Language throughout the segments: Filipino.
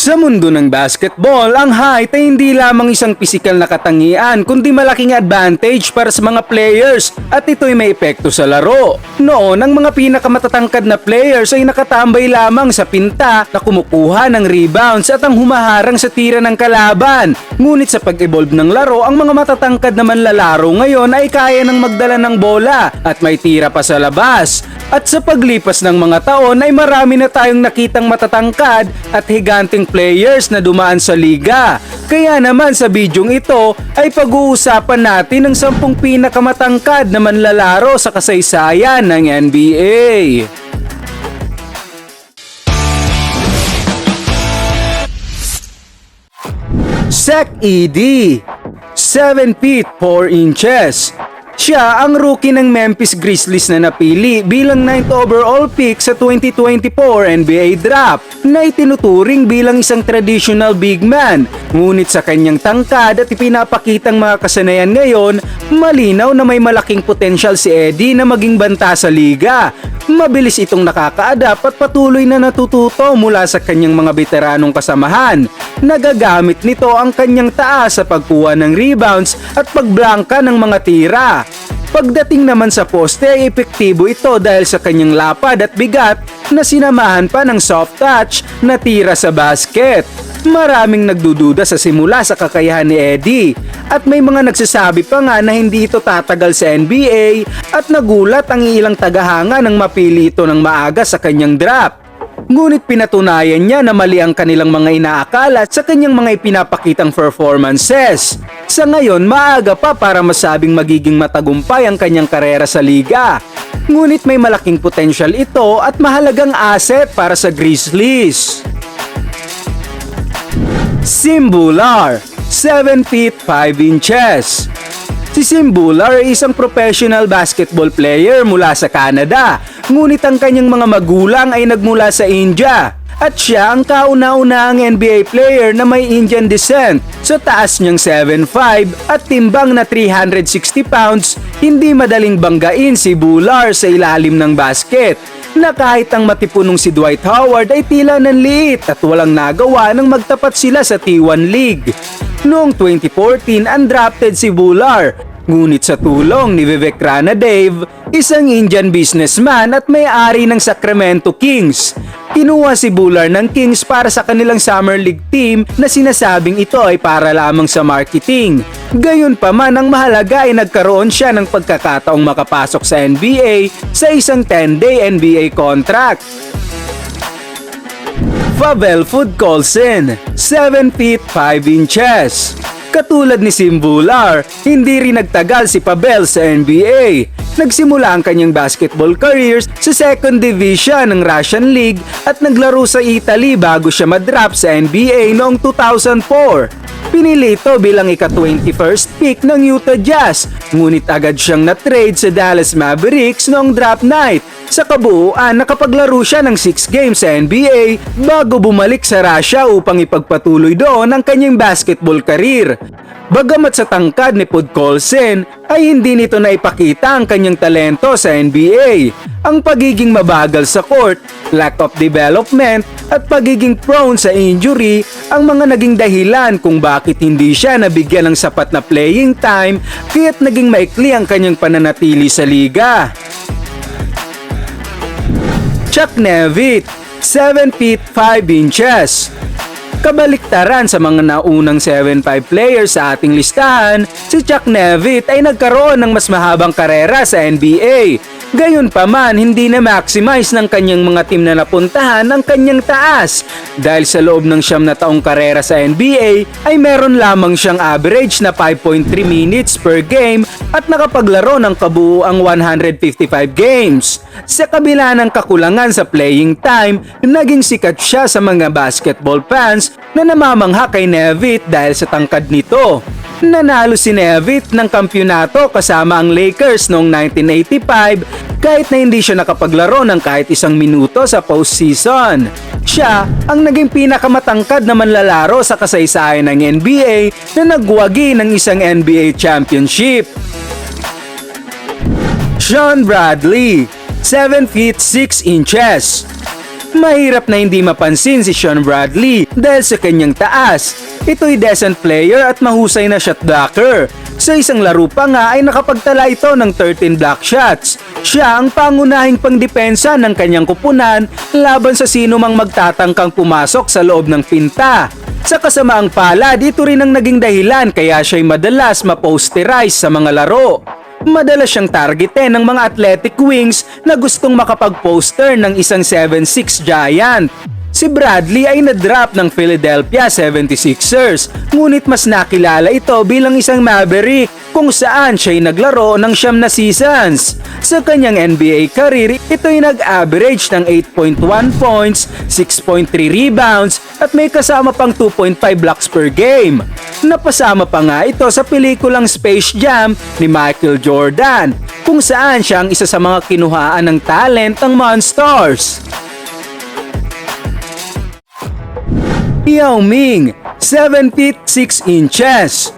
Sa mundo ng basketball, ang height ay hindi lamang isang pisikal na katangian kundi malaking advantage para sa mga players at ito'y may epekto sa laro. Noon, ang mga pinakamatatangkad na players ay nakatambay lamang sa pinta na kumukuha ng rebounds at ang humaharang sa tira ng kalaban. Ngunit sa pag-evolve ng laro, ang mga matatangkad na manlalaro ngayon ay kaya ng magdala ng bola at may tira pa sa labas. At sa paglipas ng mga taon ay marami na tayong nakitang matatangkad at higanteng players na dumaan sa liga. Kaya naman sa bidyong ito ay pag-uusapan natin ang sampung pinakamatangkad na manlalaro sa kasaysayan ng NBA. Zach Edey 7 feet 4 inches siya ang rookie ng Memphis Grizzlies na napili bilang 9th overall pick sa 2024 NBA Draft na itinuturing bilang isang traditional big man. Ngunit sa kanyang tangkad at ipinapakitang mga kasanayan ngayon, malinaw na may malaking potensyal si Eddie na maging banta sa liga. Mabilis itong nakaka-adapt at patuloy na natututo mula sa kanyang mga veteranong kasamahan. Nagagamit nito ang kanyang taas sa pagkuha ng rebounds at pagblangka ng mga tira. Pagdating naman sa poste ay epektibo ito dahil sa kanyang lapad at bigat na sinamahan pa ng soft touch na tira sa basket. Maraming nagdududa sa simula sa kakayahan ni Eddie at may mga nagsasabi pa nga na hindi ito tatagal sa NBA at nagulat ang ilang tagahanga nang mapili ito ng maaga sa kanyang draft. Ngunit pinatunayan niya na mali ang kanilang mga inaakala sa kanyang mga ipinapakitang performances. Sa ngayon, maaga pa para masabing magiging matagumpay ang kanyang karera sa liga. Ngunit may malaking potensyal ito at mahalagang asset para sa Grizzlies. Simbular 7 feet 5 inches Si Simbular ay isang professional basketball player mula sa Canada, ngunit ang kanyang mga magulang ay nagmula sa India. At siya ang kauna-unahang NBA player na may Indian descent. Sa taas niyang 7'5 at timbang na 360 pounds, hindi madaling banggain si Bular sa ilalim ng basket na kahit ang matipunong si Dwight Howard ay tila nanliit at walang nagawa nang magtapat sila sa T1 League. Noong 2014, undrafted si Bular. Ngunit sa tulong ni Vivek Rana Dave, isang Indian businessman at may-ari ng Sacramento Kings, kinuha si Bular ng Kings para sa kanilang Summer League team na sinasabing ito ay para lamang sa marketing. Gayon pa man ang mahalaga ay nagkaroon siya ng pagkakataong makapasok sa NBA sa isang 10-day NBA contract. Pavel Foodcolson, 7 feet 5 inches. Katulad ni Simbular, hindi rin nagtagal si Pavel sa NBA. Nagsimula ang kanyang basketball careers sa second division ng Russian League at naglaro sa Italy bago siya madrap sa NBA noong 2004. Pinili ito bilang ika-21st pick ng Utah Jazz, ngunit agad siyang na-trade sa Dallas Mavericks noong draft night. Sa kabuuan, nakapaglaro siya ng 6 games sa NBA bago bumalik sa Russia upang ipagpatuloy doon ang kanyang basketball career. Bagamat sa tangkad ni Podkolsen ay hindi nito naipakita ang kanyang talento sa NBA. Ang pagiging mabagal sa court, lack of development at pagiging prone sa injury ang mga naging dahilan kung bakit hindi siya nabigyan ng sapat na playing time kaya't naging maikli ang kanyang pananatili sa liga. Chuck Nevitt, 7 feet 5 inches. Kabaliktaran sa mga naunang 7'5 players sa ating listahan, si Chuck Nevitt ay nagkaroon ng mas mahabang karera sa NBA. Gayon pa man, hindi na maximize ng kanyang mga team na napuntahan ang kanyang taas. Dahil sa loob ng siyam na taong karera sa NBA, ay meron lamang siyang average na 5.3 minutes per game at nakapaglaro ng kabuuang 155 games. Sa kabila ng kakulangan sa playing time, naging sikat siya sa mga basketball fans na namamangha kay Nevitt dahil sa tangkad nito. Nanalo si Nevitt ng kampyonato kasama ang Lakers noong 1985 kahit na hindi siya nakapaglaro ng kahit isang minuto sa postseason. Siya ang naging pinakamatangkad na manlalaro sa kasaysayan ng NBA na nagwagi ng isang NBA championship. Sean Bradley, 7 feet 6 inches. Mahirap na hindi mapansin si Sean Bradley dahil sa kanyang taas. Ito'y decent player at mahusay na shot blocker. Sa isang laro pa nga ay nakapagtala ito ng 13 block shots. Siya ang pangunahing pangdepensa ng kanyang kupunan laban sa sino mang magtatangkang pumasok sa loob ng pinta. Sa kasamaang palad, ito rin ang naging dahilan kaya siya'y madalas maposterize sa mga laro. Madalas siyang targetin ng mga athletic wings na gustong makapag-poster ng isang 7'6 giant. Si Bradley ay na-drop ng Philadelphia 76ers, ngunit mas nakilala ito bilang isang maverick kung saan siya'y naglaro ng siyam na seasons. Sa kanyang NBA career, ito'y nag-average ng 8.1 points, 6.3 rebounds at may kasama pang 2.5 blocks per game. Napasama pa nga ito sa pelikulang Space Jam ni Michael Jordan, kung saan siya ang isa sa mga kinuhaan ng talent ng Monsters. Yao Ming, 7 feet 6 inches.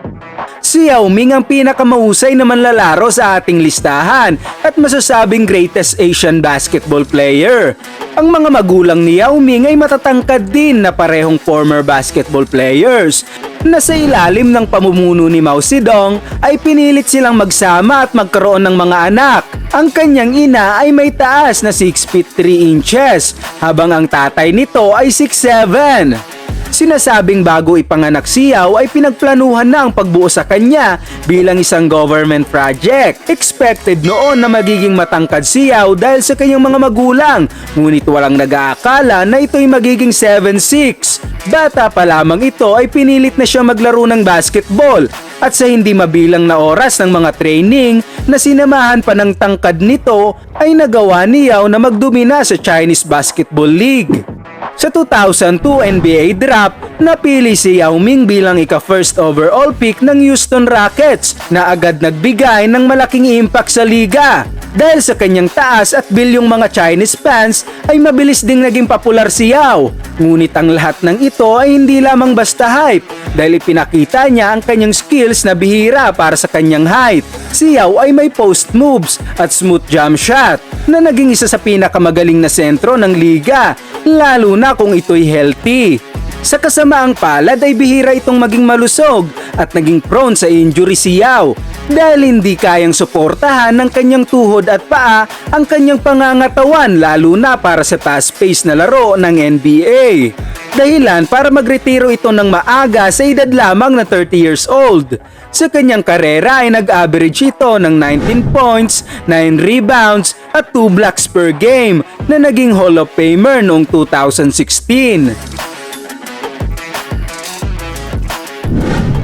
Si Yao Ming ang pinakamahusay na manlalaro sa ating listahan at masasabing greatest Asian basketball player. Ang mga magulang ni Yao Ming ay matatangkad din na parehong former basketball players na sa ilalim ng pamumuno ni Mao Zedong ay pinilit silang magsama at magkaroon ng mga anak. Ang kanyang ina ay may taas na 6 feet 3 inches habang ang tatay nito ay 6'7". Sinasabing bago ipanganak si Yao ay pinagplanuhan na ang pagbuo sa kanya bilang isang government project. Expected noon na magiging matangkad si Yao dahil sa kanyang mga magulang, ngunit walang nag-aakala na ito'y magiging 7'6". Bata pa lamang ito ay pinilit na siya maglaro ng basketball at sa hindi mabilang na oras ng mga training na sinamahan pa ng tangkad nito ay nagawa ni Yao na magdumina sa Chinese Basketball League. Sa 2002 NBA draft, napili si Yao Ming bilang ika-first overall pick ng Houston Rockets na agad nagbigay ng malaking impact sa liga. Dahil sa kanyang taas at bilyong mga Chinese fans ay mabilis ding naging popular si Yao. Ngunit ang lahat ng ito ay hindi lamang basta hype dahil ipinakita niya ang kanyang skills na bihira para sa kanyang height. Si Yao ay may post moves at smooth jump shot na naging isa sa pinakamagaling na sentro ng liga, lalo na kung ito'y healthy. Sa kasamaang palad ay bihira itong maging malusog at naging prone sa injury si Yao dahil hindi kayang suportahan ng kanyang tuhod at paa ang kanyang pangangatawan lalo na para sa fast-paced na laro ng NBA. Dahilan para magretiro ito ng maaga sa edad lamang na 30 years old. Sa kanyang karera ay nag-average ito ng 19 points, 9 rebounds at 2 blocks per game na naging Hall of Famer noong 2016.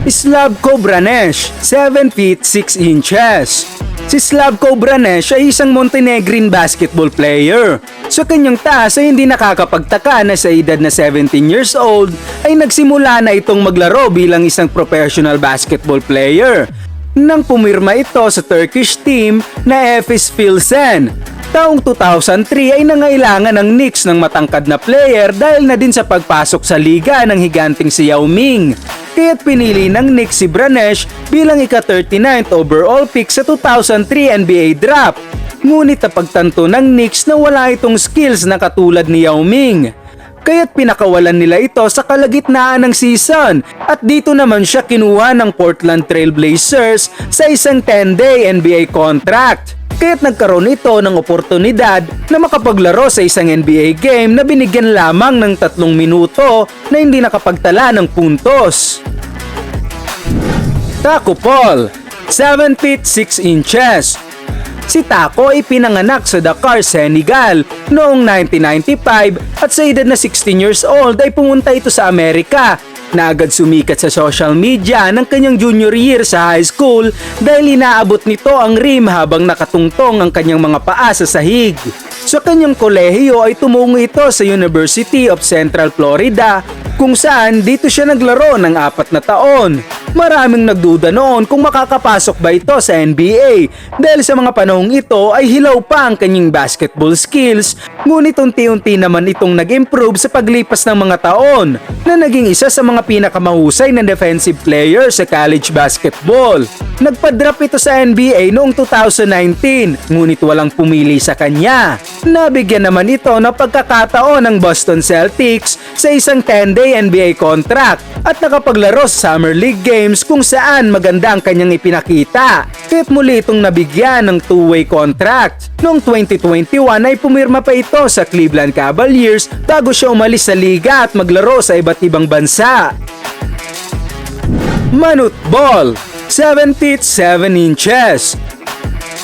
Slavko Branesh, 7 feet 6 inches. Si Slavko Branesh ay isang Montenegrin basketball player. Sa kanyang taas ay hindi nakakapagtaka na sa edad na 17 years old ay nagsimula na itong maglaro bilang isang professional basketball player. Nang pumirma ito sa Turkish team na Efes Pilsen Taong 2003 ay nangailangan ng Knicks ng matangkad na player dahil na din sa pagpasok sa liga ng higanting si Yao Ming. Kaya't pinili ng Knicks si Branesh bilang ika-39th overall pick sa 2003 NBA draft. Ngunit napagtanto ng Knicks na wala itong skills na katulad ni Yao Ming kaya't pinakawalan nila ito sa kalagitnaan ng season at dito naman siya kinuha ng Portland Trail Blazers sa isang 10-day NBA contract. Kaya't nagkaroon ito ng oportunidad na makapaglaro sa isang NBA game na binigyan lamang ng tatlong minuto na hindi nakapagtala ng puntos. Taco Paul, 7 feet 6 inches, Si Taco ay pinanganak sa Dakar, Senegal noong 1995 at sa edad na 16 years old ay pumunta ito sa Amerika na agad sumikat sa social media ng kanyang junior year sa high school dahil inaabot nito ang rim habang nakatungtong ang kanyang mga paa sa sahig. Sa kanyang kolehiyo ay tumungo ito sa University of Central Florida kung saan dito siya naglaro ng apat na taon. Maraming nagduda noon kung makakapasok ba ito sa NBA dahil sa mga panahong ito ay hilaw pa ang kanyang basketball skills ngunit unti-unti naman itong nag-improve sa paglipas ng mga taon na naging isa sa mga mga pinakamahusay na defensive player sa college basketball. Nagpa-drop ito sa NBA noong 2019, ngunit walang pumili sa kanya. Nabigyan naman ito ng pagkakataon ng Boston Celtics sa isang 10-day NBA contract at nakapaglaro sa Summer League Games kung saan maganda ang kanyang ipinakita. Kaya't muli itong nabigyan ng two-way contract. Noong 2021 ay pumirma pa ito sa Cleveland Cavaliers bago siya umalis sa liga at maglaro sa iba't ibang bansa. Manut Ball 7 feet 7 inches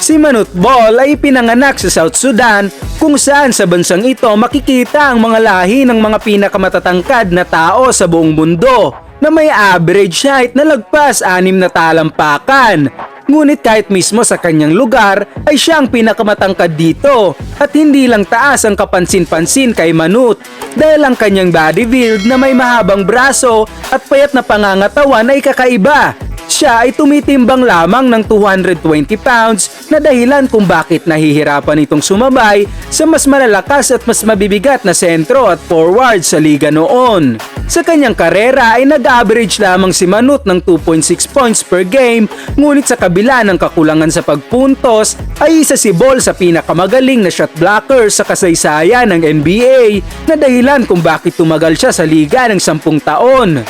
Si Manut Ball ay pinanganak sa South Sudan kung saan sa bansang ito makikita ang mga lahi ng mga pinakamatatangkad na tao sa buong mundo na may average height na lagpas anim na talampakan. Ngunit kahit mismo sa kanyang lugar ay siya ang pinakamatangkad dito at hindi lang taas ang kapansin-pansin kay Manut dahil ang kanyang body build na may mahabang braso at payat na pangangatawan ay kakaiba siya ay tumitimbang lamang ng 220 pounds na dahilan kung bakit nahihirapan itong sumabay sa mas malalakas at mas mabibigat na sentro at forward sa liga noon. Sa kanyang karera ay nag-average lamang si Manut ng 2.6 points per game ngunit sa kabila ng kakulangan sa pagpuntos ay isa si Ball sa pinakamagaling na shot blocker sa kasaysayan ng NBA na dahilan kung bakit tumagal siya sa liga ng 10 taon.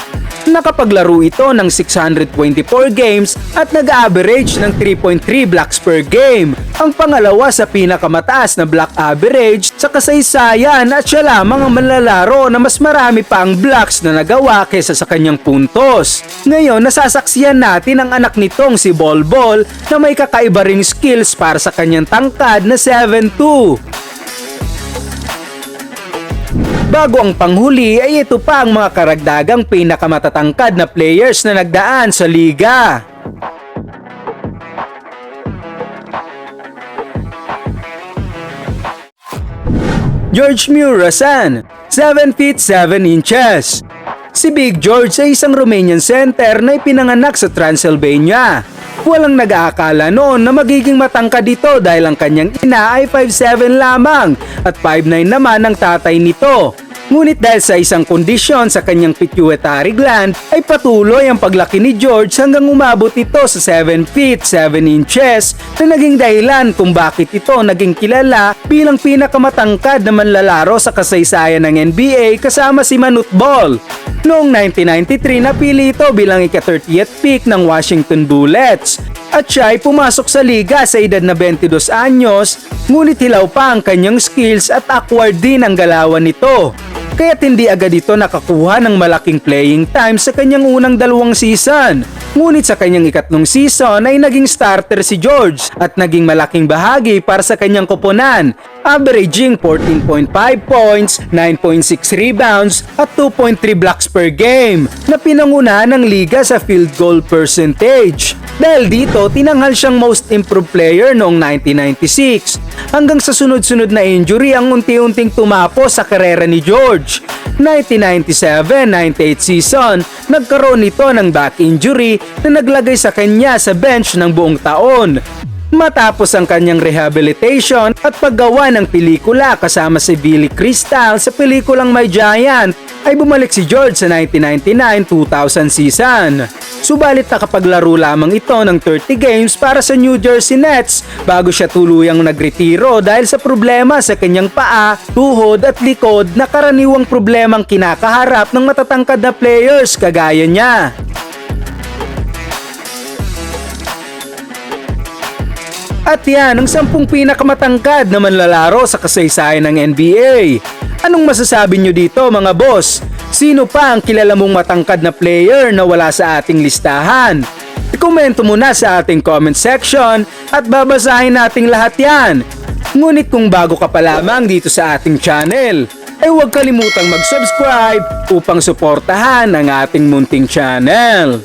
Nakapaglaro ito ng 624 games at nag-average ng 3.3 blocks per game. Ang pangalawa sa pinakamataas na block average sa kasaysayan at siya lamang ang manlalaro na mas marami pa ang blocks na nagawa kaysa sa kanyang puntos. Ngayon, nasasaksiyan natin ang anak nitong si Bol Bol na may kakaiba ring skills para sa kanyang tangkad na 7'2". Bago ang panghuli ay ito pa ang mga karagdagang pinakamatatangkad na players na nagdaan sa liga. George Murasan, 7 feet 7 inches. Si Big George ay isang Romanian center na ipinanganak sa Transylvania. Walang nag-aakala noon na magiging matangkad dito dahil ang kanyang ina ay 5'7 lamang at 5'9 naman ang tatay nito. Ngunit dahil sa isang kondisyon sa kanyang pituitary gland ay patuloy ang paglaki ni George hanggang umabot ito sa 7 feet 7 inches na naging dahilan kung bakit ito naging kilala bilang pinakamatangkad na manlalaro sa kasaysayan ng NBA kasama si Manut Ball. Noong 1993 napili ito bilang ika-30th pick ng Washington Bullets at siya ay pumasok sa liga sa edad na 22 anyos ngunit hilaw pa ang kanyang skills at awkward din ang galawan nito. Kaya't hindi agad ito nakakuha ng malaking playing time sa kanyang unang dalawang season. Ngunit sa kanyang ikatlong season ay naging starter si George at naging malaking bahagi para sa kanyang koponan, averaging 14.5 points, 9.6 rebounds at 2.3 blocks per game na pinangunahan ng liga sa field goal percentage. Dahil dito, tinanghal siyang most improved player noong 1996 hanggang sa sunod-sunod na injury ang unti-unting tumapo sa karera ni George. 1997-98 season, nagkaroon ito ng back injury na naglagay sa kanya sa bench ng buong taon. Matapos ang kanyang rehabilitation at paggawa ng pelikula kasama si Billy Crystal sa pelikulang My Giant, ay bumalik si George sa 1999-2000 season. Subalit nakapaglaro lamang ito ng 30 games para sa New Jersey Nets bago siya tuluyang nagretiro dahil sa problema sa kanyang paa, tuhod at likod na karaniwang problemang kinakaharap ng matatangkad na players kagaya niya. At yan ang sampung pinakamatangkad na manlalaro sa kasaysayan ng NBA. Anong masasabi nyo dito mga boss? Sino pa ang kilala mong matangkad na player na wala sa ating listahan? I-komento mo na sa ating comment section at babasahin nating lahat yan. Ngunit kung bago ka pa lamang dito sa ating channel, ay huwag kalimutang mag-subscribe upang suportahan ang ating munting channel.